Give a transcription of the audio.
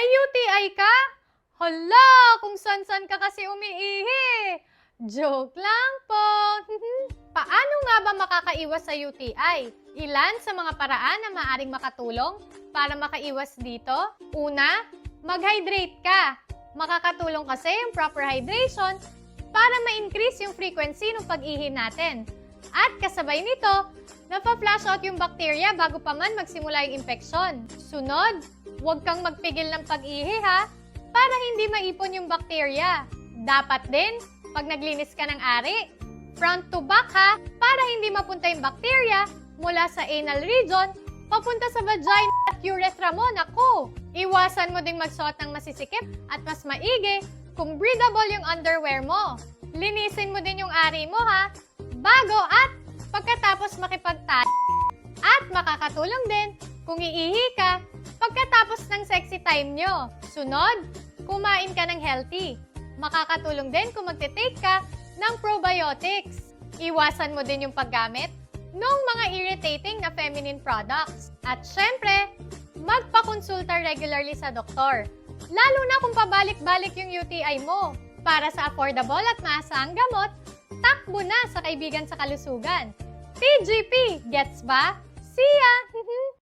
May UTI ka? Hala, kung san-san ka kasi umiihi. Joke lang po. Paano nga ba makakaiwas sa UTI? Ilan sa mga paraan na maaring makatulong para makaiwas dito? Una, mag-hydrate ka. Makakatulong kasi yung proper hydration para ma-increase yung frequency ng pag-ihi natin. At kasabay nito, napa-flush out yung bacteria bago pa man magsimula yung infeksyon. Sunod, huwag kang magpigil ng pag-ihi ha, para hindi maipon yung bacteria. Dapat din, pag naglinis ka ng ari, front to back ha, para hindi mapunta yung bacteria mula sa anal region papunta sa vagina at urethra mo. Naku! Iwasan mo ding magsuot ng masisikip at mas maigi kung breathable yung underwear mo. Linisin mo din yung ari mo ha, bago at pagkatapos makipagtay. At makakatulong din kung iihi ka pagkatapos ng sexy time nyo. Sunod, kumain ka ng healthy. Makakatulong din kung magte-take ka ng probiotics. Iwasan mo din yung paggamit ng mga irritating na feminine products. At syempre, magpakonsulta regularly sa doktor. Lalo na kung pabalik-balik yung UTI mo. Para sa affordable at maasahang gamot, takbo na sa kaibigan sa kalusugan. TGP, gets ba? See ya!